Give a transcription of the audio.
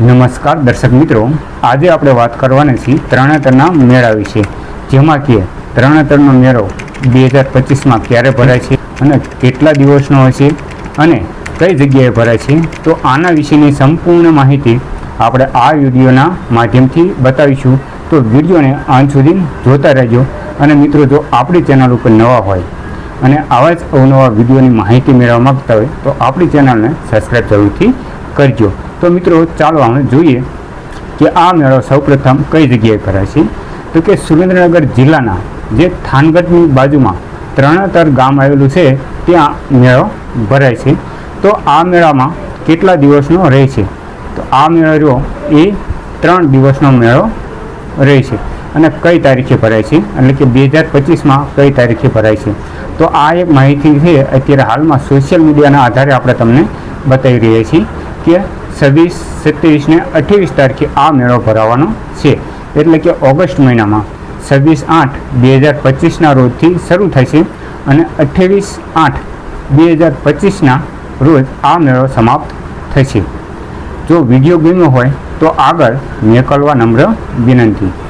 નમસ્કાર, દર્શક મિત્રો. આજે આપણે વાત કરવાના છીએ તરણેતરના મેળા વિશે. જેમાં કે તરણેતરનો મેળો બે હજાર પચીસમાં ક્યારે ભરાય છે અને કેટલા દિવસનો હશે અને કઈ જગ્યાએ ભરાય છે, તો આના વિશેની સંપૂર્ણ માહિતી આપણે આ વિડીયોના માધ્યમથી બતાવીશું. તો વિડીયોને અંત સુધી જોતા રહેજો. અને મિત્રો, જો આપણી ચેનલ ઉપર નવા હોય અને આવા જ અવનવા વિડીયોની માહિતી મેળવવા માગતા હોય, તો આપણી ચેનલને સબસ્ક્રાઈબ જરૂરથી કરજો. તો મિત્રો, ચાલો આપણે જોઈએ કે આ મેળો સૌપ્રથમ કઈ જગ્યાએ ભરાય છે? તો કે સુરેન્દ્રનગર જિલ્લાના જે થાનગઢની બાજુમાં ત્રણતર ગામ આવેલું છે, ત્યાં મેળો ભરાય છે. તો આ મેળામાં કેટલા દિવસનો રહે છે? તો આ મેળો એ ત્રણ દિવસનો મેળો રહે છે. અને કઈ તારીખે ભરાય છે? એટલે કે બે હજાર પચીસમાં કઈ તારીખે ભરાય છે? તો આ એક માહિતી છે, અત્યારે હાલમાં સોશિયલ મીડિયાના આધારે આપણે તમને બતાવી રહ્યા છીએ. કે છવ્વીસ સત્યાવીસ ને અઠ્યાવીસ તારીખે આ મેળો ભરાવાનો છે. એટલે કે ઓગસ્ટ મહિનામાં છવ્વીસ, આઠ, બે હજાર પચીસના રોજથી શરૂ છે અને અઠ્યાવીસ, આઠ, બે હજાર પચીસના રોજ આ મેળો સમાપ્ત થશે. જો વીડિયો ગમ્યો હોય તો આગળ મેકલવા નમ્ર વિનંતી.